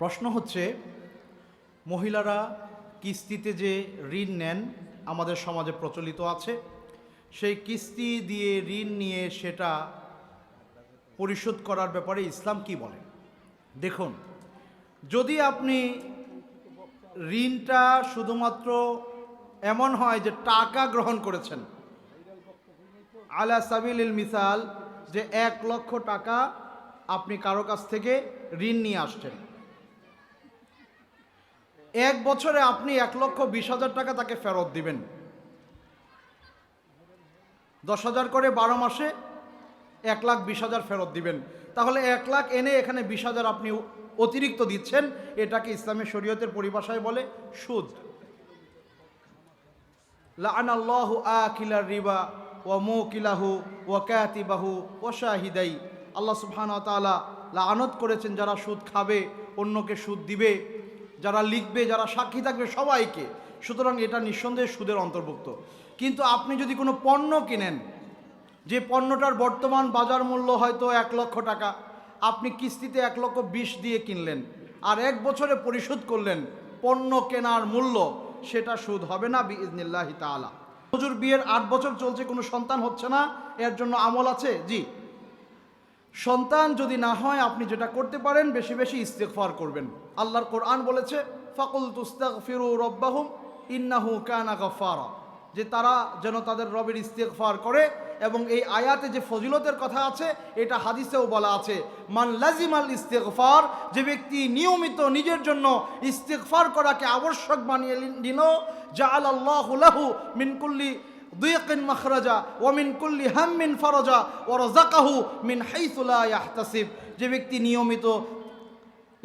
প্রশ্ন হচ্ছে, মহিলারা কিস্তিতে যে ঋণ নেন, আমাদের সমাজে প্রচলিত আছে। সেই কিস্তি দিয়ে ঋণ নিয়ে সেটা পরিশোধ করার ব্যাপারে ইসলাম কি বলে? দেখুন, যদি আপনি ঋণটা শুধুমাত্র এমন হয় যে টাকা গ্রহণ করেছেন, আলা সাবিল মিসাল, যে এক লক্ষ টাকা আপনি কারও কাছ থেকে ঋণ নিয়ে আসছেন এক বছরে আপনি এক লক্ষ বিশ হাজার টাকা তাকে ফেরত দিবেন। দশ হাজার করে বারো মাসে এক লাখ বিশ হাজার ফেরত দিবেন। তাহলে এক লাখ এনে এখানে বিশ হাজার আপনি অতিরিক্ত দিচ্ছেন, এটাকে ইসলামের শরীয়তের পরিভাষায় বলে সুদ। লাআনাল্লাহু আকিলার রিবা ওয়া মুকিলাহু ওয়া কাতিবাহু ওয়া শাহিদাই। আল্লাহ সুবহানাহু ওয়া তাআলা করেছেন, যারা সুদ খাবে, অন্যকে সুদ দিবে। যারা লিখবে, যারা সাক্ষী থাকবে সবাইকে। সুতরাং এটা নিঃসন্দেহে সুদের অন্তর্ভুক্ত। কিন্তু আপনি যদি কোনো পণ্য কিনেন, যে পণ্যটার বর্তমান বাজার মূল্য হয়তো এক লক্ষ টাকা, আপনি কিস্তিতে এক লক্ষ বিশ দিয়ে কিনলেন আর এক বছরে পরিশোধ করলেন পণ্য কেনার মূল্য, সেটা সুদ হবে না বিজনিল্লাহি তাআলা। হুজুর, বিয়ের আট বছর চলছে, কোনো সন্তান হচ্ছে না? এর জন্য আমল আছে? জি। সন্তান যদি না হয়, আপনি যেটা করতে পারেন, বেশি বেশি ইস্তেগফার করবেন। আল্লাহর কোরআন বলেছে ফাকুল তুস্তাগফিরু রব্বাহুম ইন্নাহু কানা গফারা যে তারা যেন তাদের রবের ইস্তেগফার করে এবং এই আয়াতে যে ফজিলতের কথা আছে, এটা হাদিসেও বলা আছে, মান লাজিমাল ইস্তেগফার, যে ব্যক্তি নিয়মিত নিজের জন্য ইস্তেগফার করাকে আবশ্যক বানিয়ে নিল জাআল আল্লাহ লাহু দুইকিন মখরাজা ওমিন কুল্লি হাম্মিন ফরজা ও রজাকাহু মিন হাইসুলা ইয়াহতাসিব। যে ব্যক্তি নিয়মিত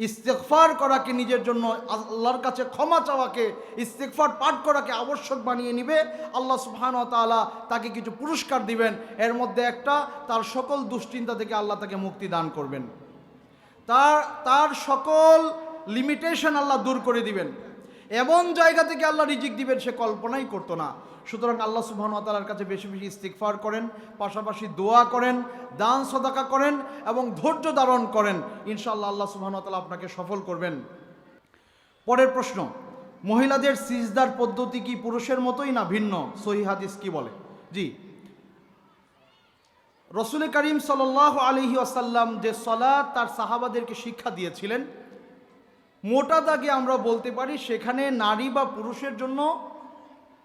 ইস্তেকফার করাকে, নিজের জন্য আল্লাহর কাছে ক্ষমা চাওয়াকে ইস্তেকফার পাঠ করাকে আবশ্যক বানিয়ে নিবে, আল্লাহ সুবহান তালা তাকে কিছু পুরস্কার দিবেন। এর মধ্যে একটা, তার সকল দুশ্চিন্তা থেকে আল্লাহ তাকে মুক্তি দান করবেন। তার তার সকল লিমিটেশন আল্লাহ দূর করে দিবেন। এমন জায়গা থেকে আল্লাহ রিজিক দিবেন সে কল্পনাই করতো না। সুতরাং আল্লাহ সুবহান সুবাহতালার কাছে বেশি বেশি ইস্তিকফার করেন, পাশাপাশি দোয়া করেন, দান সদাকা করেন এবং ধৈর্য ধারণ করেন। ইনশাআল্লাহ আল্লাহ সুবহান সুবাহতালা আপনাকে সফল করবেন। পরের প্রশ্ন, মহিলাদের সিজদার পদ্ধতি কি পুরুষের মতোই না ভিন্ন? সহি হাদিস কি বলে? জি। রসুল করিম সাল আলহি আসাল্লাম যে সলাৎ তার সাহাবাদেরকে শিক্ষা দিয়েছিলেন মোটা দাগে আমরা বলতে পারি সেখানে নারী বা পুরুষের জন্য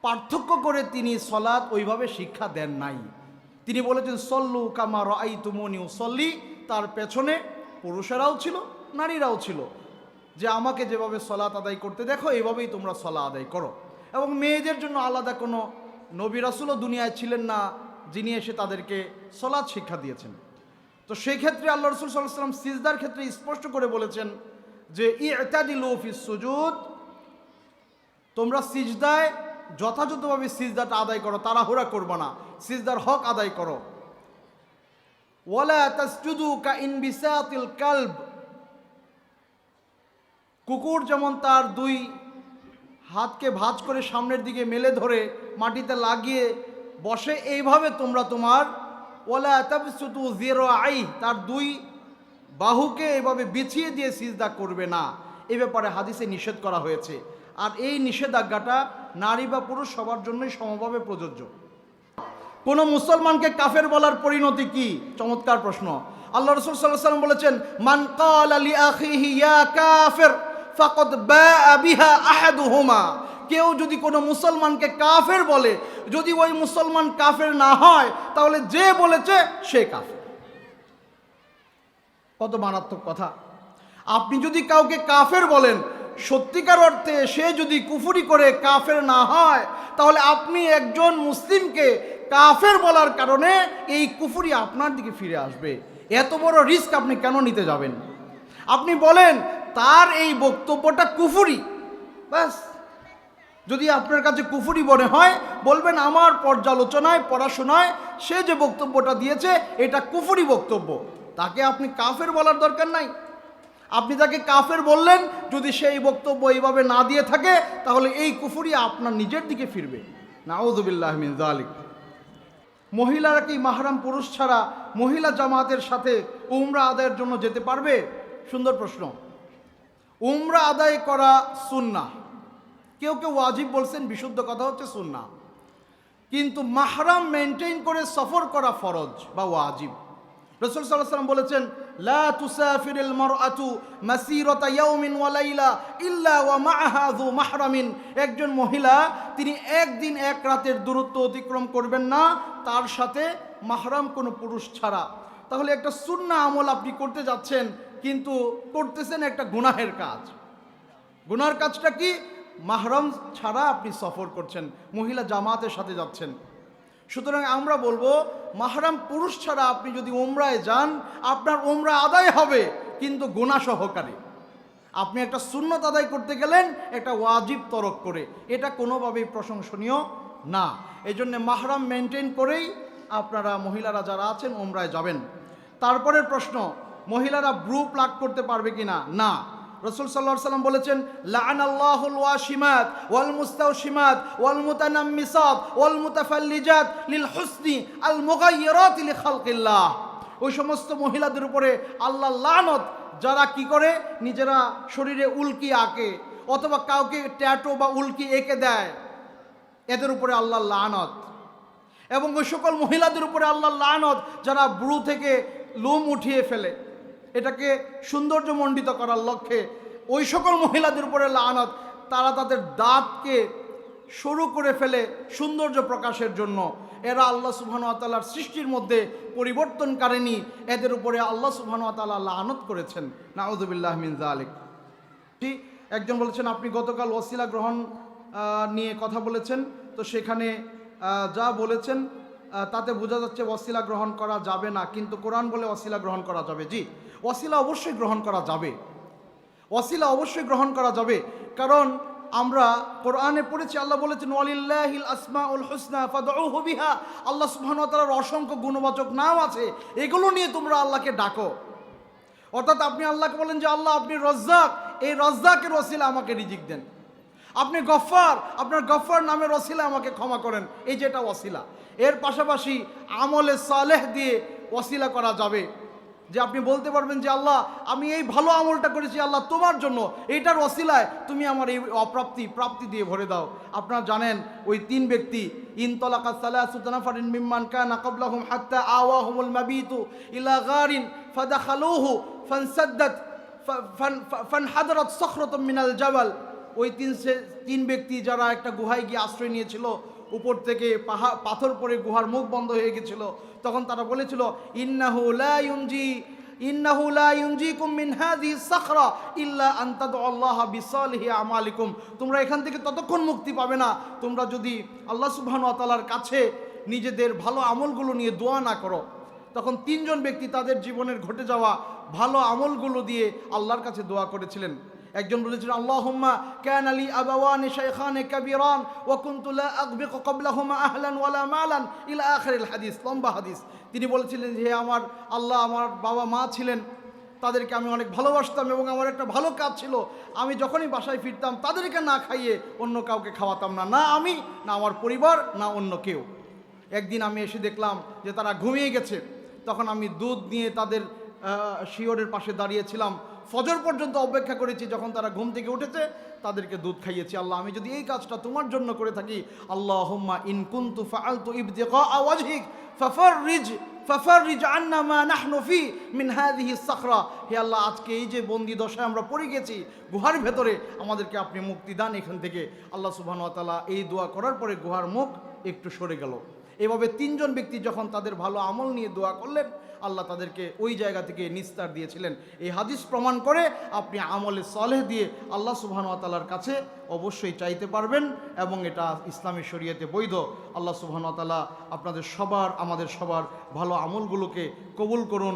পার্থক্য করে তিনি সলাৎ ওইভাবে শিক্ষা দেন নাই। তিনি বলেছেন, সল্লু কামা রাই তুমনিউ সল্লি তার পেছনে পুরুষেরাও ছিল, নারীরাও ছিল। যে আমাকে যেভাবে সলাৎ আদায় করতে দেখো, এভাবেই তোমরা সলা আদায় করো। এবং মেয়েদের জন্য আলাদা কোনো নবী রাসুলও দুনিয়ায় ছিলেন না, যিনি এসে তাদেরকে সলাৎ শিক্ষা দিয়েছেন। তো সেই ক্ষেত্রে আল্লাহ রসুল সাল্লাহ সাল্লাম সিজদার ক্ষেত্রে স্পষ্ট করে বলেছেন যে ই এতাদিল অফিস সুজুদ, তোমরা সিজদায় যথাযথভাবে সিজদাটা আদায় করো, তাড়াহুড়া করব না, সিজদার হক আদায় করো। ওয়ালা কুকুর যেমন তার দুই হাতকে ভাঁজ করে সামনের দিকে মেলে ধরে মাটিতে লাগিয়ে বসে, এইভাবে তোমরা তোমার ওলা তাবসুতু জিরো আই তার দুই বাহুকে এভাবে বিছিয়ে দিয়ে সিজদা করবে না। এ ব্যাপারে হাদিসে নিষেধ করা হয়েছে। আর এই নিষেধাজ্ঞাটা নারী বা পুরুষ সবার জন্যই সমভাবে প্রযোজ্য। কোন মুসলমানকে কাফের বলার পরিণতি কি? চমৎকার প্রশ্ন। আল্লাহ রসুল সাল্লাহ বলেছেন, মান কাল আলী আখিহি কাফের বাআ বিহা আহাদুহুমা। কেউ যদি কোনো মুসলমানকে কাফের বলে, যদি ওই মুসলমান কাফের না হয়, তাহলে যে বলেছে সে কাফের। কত মারাত্মক কথা। আপনি যদি কাউকে কাফের বলেন, সত্যিকার অর্থে সে যদি কুফুরি করে কাফের না হয়, তাহলে আপনি একজন মুসলিমকে কাফের বলার কারণে এই কুফুরি আপনার দিকে ফিরে আসবে। এত বড় রিস্ক আপনি কেন নিতে যাবেন? আপনি বলেন, তার এই বক্তব্যটা কুফুরি। ব্যাস। যদি আপনার কাছে কুফুরি মনে হয়, বলবেন, আমার পর্যালোচনায়, পড়াশোনায় সে যে বক্তব্যটা দিয়েছে, এটা কুফুরি বক্তব্য। তাকে আপনি কাফের বলার দরকার নাই। আপনি তাকে কাফের বললেন, যদি সেই বক্তব্য এইভাবে না দিয়ে থাকে, তাহলে এই কুফুরি আপনার নিজের দিকে ফিরবে। নাউজুবিল্লাহ মিন জালিক মহিলারা কি মাহরাম পুরুষ ছাড়া মহিলা জামাতের সাথে উমরা আদায়ের জন্য যেতে পারবে? সুন্দর প্রশ্ন। উমরা আদায় করা সুন্না কেউ কেউ ওয়াজিব বলছেন, বিশুদ্ধ কথা হচ্ছে সুন্না কিন্তু মাহরাম মেনটেন করে সফর করা ফরজ বা ওয়াজিব। রসুল সাল্লাম বলেছেন, লা তুসাফিরিল মারআতু মাসিরাতা ইয়াউমিন ওয়া লাইলা ইল্লা ওয়া মা'আহা যু মাহরামিন। একজন মহিলা, তিনি একদিন এক রাতের দূরত্ব অতিক্রম করবেন না, তার সাথে মাহরাম কোনো পুরুষ ছাড়া। তাহলে একটা সুন্নাহ আমল আপনি করতে যাচ্ছেন, কিন্তু করতেছেন একটা গুনাহের কাজ। গুনার কাজটা কি? মাহরম ছাড়া আপনি সফর করছেন, মহিলা জামাতের সাথে যাচ্ছেন। সুতরাং আমরা বলব, মাহরাম পুরুষ ছাড়া আপনি যদি ওমরায় যান, আপনার ওমরা আদায় হবে, কিন্তু গোনা সহকারে। আপনি একটা সুন্নত আদায় করতে গেলেন, একটা ওয়াজিব তরক করে। এটা কোনোভাবেই প্রশংসনীয় না। এই জন্যে মাহরাম মেনটেন করেই আপনারা মহিলারা যারা আছেন ওমরায় যাবেন। তারপরের প্রশ্ন, মহিলারা ব্রু প্লাক করতে পারবে কিনা? না। রসুল সাল্লাহ সাল্লাম বলেছেন লান আল্লাহুল ওয়াশিমাত ওয়াল মুস্তাওশিমাত ওয়াল মুতানাম্মিসাত ওয়াল মুতাফাল্লিজাত লিল হুসনি আল মুগায়্যিরাত লি খালকিল্লাহ। ওই সমস্ত মহিলাদের উপরে আল্লাহ লানত, যারা কি করে? নিজেরা শরীরে উল্কি আঁকে অথবা কাউকে ট্যাটো বা উল্কি এঁকে দেয়। এদের উপরে আল্লাহ লানত। এবং ওই সকল মহিলাদের উপরে আল্লাহ লানত, যারা ব্রু থেকে লোম উঠিয়ে ফেলে। এটাকে সৌন্দর্যমণ্ডিত করার লক্ষ্যে ওই সকল মহিলাদের উপরে লানত, তারা তাদের দাঁতকে সরু করে ফেলে সৌন্দর্য প্রকাশের জন্য। এরা আল্লাহ সুবহান তাল্লার সৃষ্টির মধ্যে পরিবর্তনকারিনী এদের উপরে আল্লাহ সুবহান তাল্লাহ লানত করেছেন। নাউদুবিল্লাহ মিন জালিক টি, একজন বলেছেন, আপনি গতকাল ওসিলা গ্রহণ নিয়ে কথা বলেছেন। তো সেখানে যা বলেছেন তাতে বোঝা যাচ্ছে ওসিলা গ্রহণ করা যাবে না, কিন্তু কোরআন বলে ওসিলা গ্রহণ করা যাবে। জি ওসিলা অবশ্যই গ্রহণ করা যাবে। ওসিলা অবশ্যই গ্রহণ করা যাবে, কারণ আমরা কোরআনে পড়েছি, আল্লাহ বলেছেন, ওয়ালিল্লাহিল আসমাউল হুসনা ফাদউহু আল্লাহ সুবহানাহু ওয়া অসংখ্য গুণবাচক নাম আছে, এগুলো নিয়ে তোমরা আল্লাহকে ডাকো। অর্থাৎ আপনি আল্লাহকে বলেন যে, আল্লাহ আপনি রজ্জাক। এই রজ্জাকের ওসিলা আমাকে রিজিক দেন। আপনি গফ্ফার, আপনার গফ্ফার নামের ওসিলা আমাকে ক্ষমা করেন। এই যেটা অসিলা এর পাশাপাশি আমলে সালেহ দিয়ে ওসিলা করা যাবে। যে আপনি বলতে পারবেন যে, আল্লাহ, আমি এই ভালো আমলটা করেছি, আল্লাহ, তোমার জন্য। এইটার ওসিলায় তুমি আমার এই অপ্রাপ্তি, প্রাপ্তি দিয়ে ভরে দাও। আপনারা জানেন, ওই তিন ব্যক্তি ইনতলাকা সালাসুতানাফারিন মিম্মান কানা ক্বাবলাহুম হাত্তা আওয়াহুমুল মাবিতু ইলা গারিন ফাদাখালুহু ফানসাদ্দাত ফানহাদারাত সাখরাতুম মিনাল জাবাল। ওই তিন সে- তিন ব্যক্তি যারা একটা গুহায় গিয়ে আশ্রয় নিয়েছিল, উপর থেকে পাহাড় পাথর পরে গুহার মুখ বন্ধ হয়ে গেছিল, তখন তারা বলেছিল, ইন্নাহু লা ইন্নাহু লা ইউনজিকুম হাযিহি সাখরা ইল্লা আন তাদউল্লাহ বিসালিহি আমালিকুম। তোমরা এখান থেকে ততক্ষণ মুক্তি পাবে না। তোমরা যদি আল্লাহ সুবহানাহু ওয়া তাআলার কাছে নিজেদের ভালো আমলগুলো নিয়ে দোয়া না করো, তখন তিনজন ব্যক্তি তাদের জীবনের ঘটে যাওয়া ভালো আমলগুলো দিয়ে আল্লাহর কাছে দোয়া করেছিলেন। একজন বলেছিলেন আল্লাহুম্মা কান আলী আবাওয়ানি শাইখানে কাবীরান ওয়া কুনতু লা আগবিকু ক্বাবলাহুমা আহলান ওয়ালা মালান ইলা আখিরিল হাদিস। লম্বা হাদিস। তিনি বলেছিলেন যে আমার আল্লাহ আমার বাবা মা ছিলেন তাদেরকে আমি অনেক ভালোবাসতাম এবং আমার একটা ভালো কাজ ছিল। আমি যখনই বাসায় ফিরতাম তাদেরকে না খাইয়ে অন্য কাউকে খাওয়াতাম না। না আমি না আমার পরিবার না অন্য কেউ। একদিন আমি এসে দেখলাম যে তারা ঘুমিয়ে গেছে। তখন আমি দুধ নিয়ে তাদের আহ, শিয়রের পাশে দাঁড়িয়েছিলাম। ফজর পর্যন্ত অপেক্ষা করেছি যখন তারা ঘুম থেকে উঠেছে, তাদেরকে দুধ খাইয়েছি। আল্লাহ, আমি যদি এই কাজটা তোমার জন্য করে থাকি আল্লাহ হুম্মা ইন কুনতু ফাআলতু ইবতিগা ওয়াজহিক, ফাফাররিজ ফাফাররিজ আন্না মা নাহনু ফি মিন হাযিহি সাখরা। হে আল্লাহ, আজকে এই যে বন্দি দশায় আমরা পড়ে গেছি, গুহার ভেতরে আমাদেরকে আপনি মুক্তি দান এখান থেকে। আল্লাহ সুবহানাহু ওয়া তাআলা এই দোয়া করার পরে গুহার মুখ একটু সরে গেল। এভাবে তিনজন ব্যক্তি যখন তাদের ভালো আমল নিয়ে দোয়া করলেন, আল্লাহ তাদেরকে ওই জায়গা থেকে নিস্তার দিয়েছিলেন। এই হাদিস প্রমাণ করে আপনি আমলে সলেহ দিয়ে আল্লাহ সুবাহানুয়াতালার কাছে অবশ্যই চাইতে পারবেন এবং এটা ইসলামী শরীয়তে বৈধ। আল্লাহ সুবাহানুয়াতালা আপনাদের সবার, আমাদের সবার ভালো আমলগুলোকে কবুল করুন।